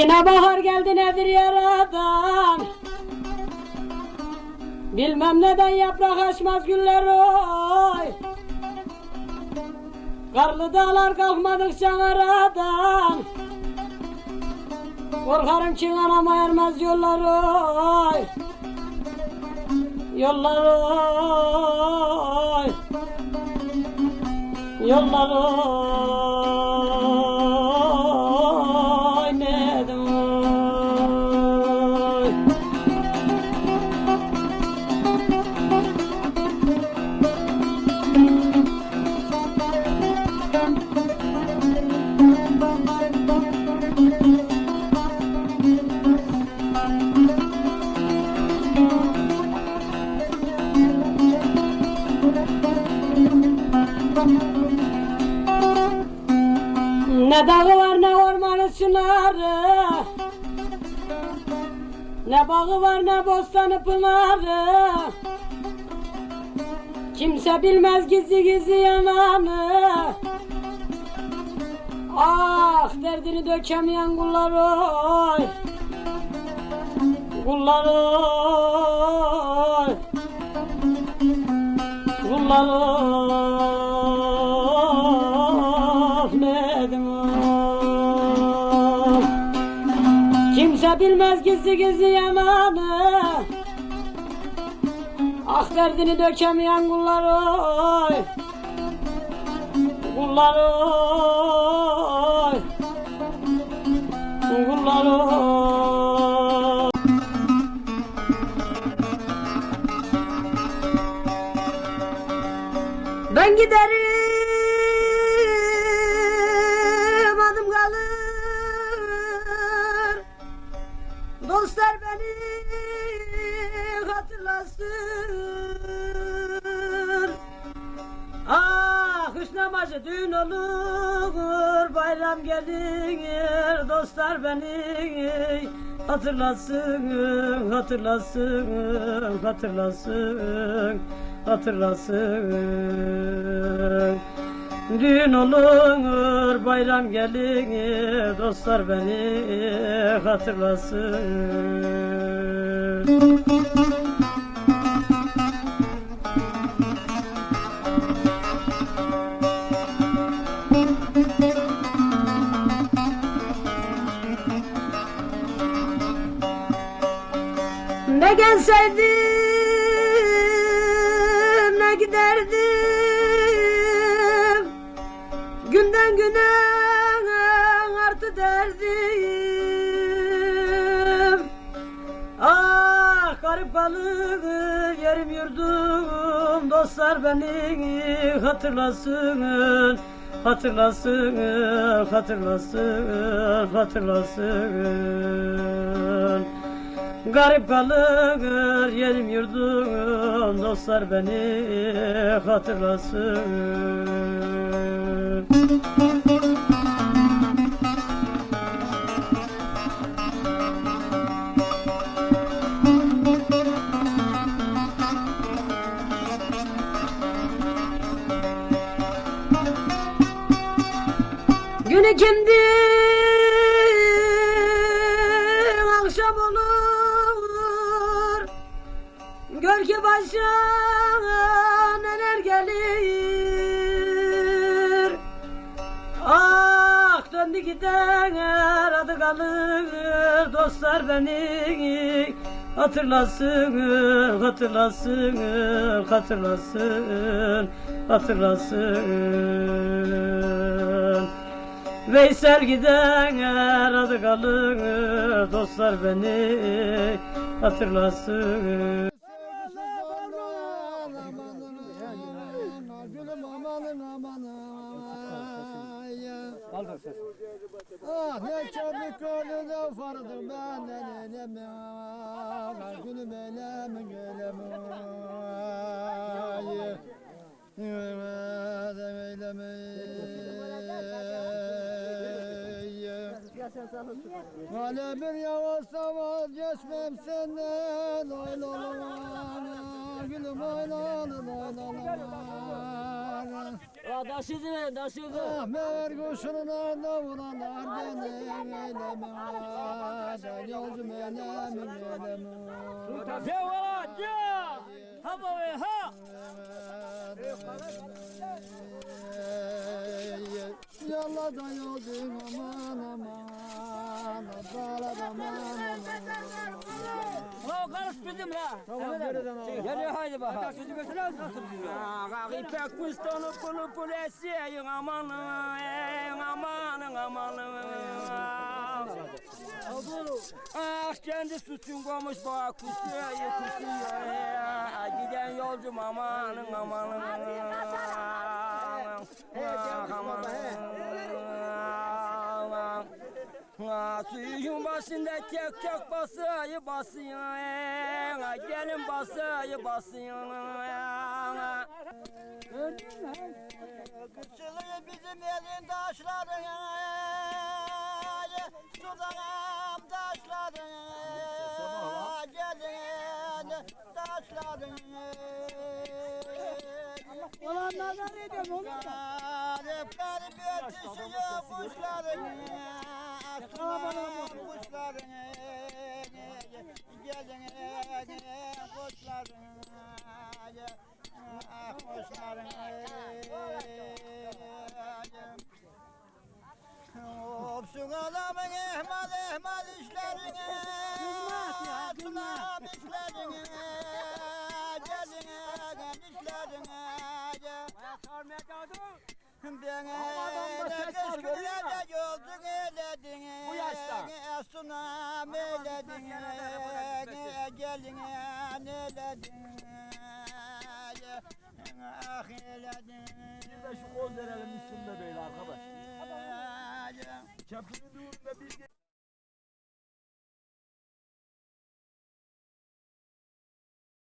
Yine bahar geldi nedir yaradan? Bilmem neden yaprak açmaz güller oy. Karlı dağlar kalkmadıkça aradan. Korkarım ki anama ermez yollar oy. Yollar oy. Yollar oy Ne dağı var ne ormanı çınarı Ne bağı var ne bostanı pınarı. Kimse bilmez gizli gizli yananı. Ah derdini dökemeyen kullar oy. Kullar oy. Kullar Ahmet'im bilmez gizli gizli yananı Ah derdini dökemeyen kullar oy. Kullar oy. Kullar oy. Ben giderim hatırlasın Ah hüsnü başı düğün olur. Bayram gelir Dostlar beni hatırlasın Hatırlasın Hatırlasın Hatırlasın. Düğün olur, bayram gelir, dostlar beni hatırlasın. Ne gelseydim ne giderdim? Günden güne artı derdim. Ah garip kalır yerim yurdum Dostlar beni hatırlasın Hatırlasın, hatırlasın, hatırlasın Garip kalır yerim yurdum Dostlar beni hatırlasın. Gün ikindi Gör başa neler gelir? Ah döndü giden adı kalır. Dostlar beni hatırlasın Hatırlasın, hatırlasın Hatırlasın. Veysel giden adı kalır. Dostlar beni hatırlasın Gülüm amanın amanın Ah ne çabuk ölüde fardım ben eleme Gülüm eleme gülüm Eyleme Hale bir yavaşsa vazgeçmem senden. Oy la la la la. Gülüm oy la la la la la Ya taşıdı taşıdı. Ah meğer kuşunun ardına vuranlar beni eyleme Sen yolcum eyleme eyleme Ne var ya? Ha baba ha. Yalla da yoldun aman aman Dağlar aman Ha karış bizim la. Tamam vereceğim abi. Geliyor haydi bakalım. Sözü mesela nasıl diyor? Ah ipek kustonu pulu pulu esiyor. Aman aman aman Ah kendi suçun koymuş bak kusuyor kusuyor Giden yolcum aman aman aman aman Ha, suyun başında tek tek basıyı basıyor Gelin basıyı basıyor Kıçılığı bizim elin taşları Sudanam taşları Gelin taşları Ulan nazar ediyorum oğlum. Garip garip yetişiyor kuşların Aslan kuşların Gelin kuşların Ah kuşların Olsun adamın ehmal ehmal işlerine Sunam işlerine Geline işlerine Beni de kış günlerde yoldun eyledin Bu yaşta. Sunam eyledin Geline eyledin Ah eyledin Bir de şu koz verelim üstünde böyle arkadaş. Köprünün uğrunda bir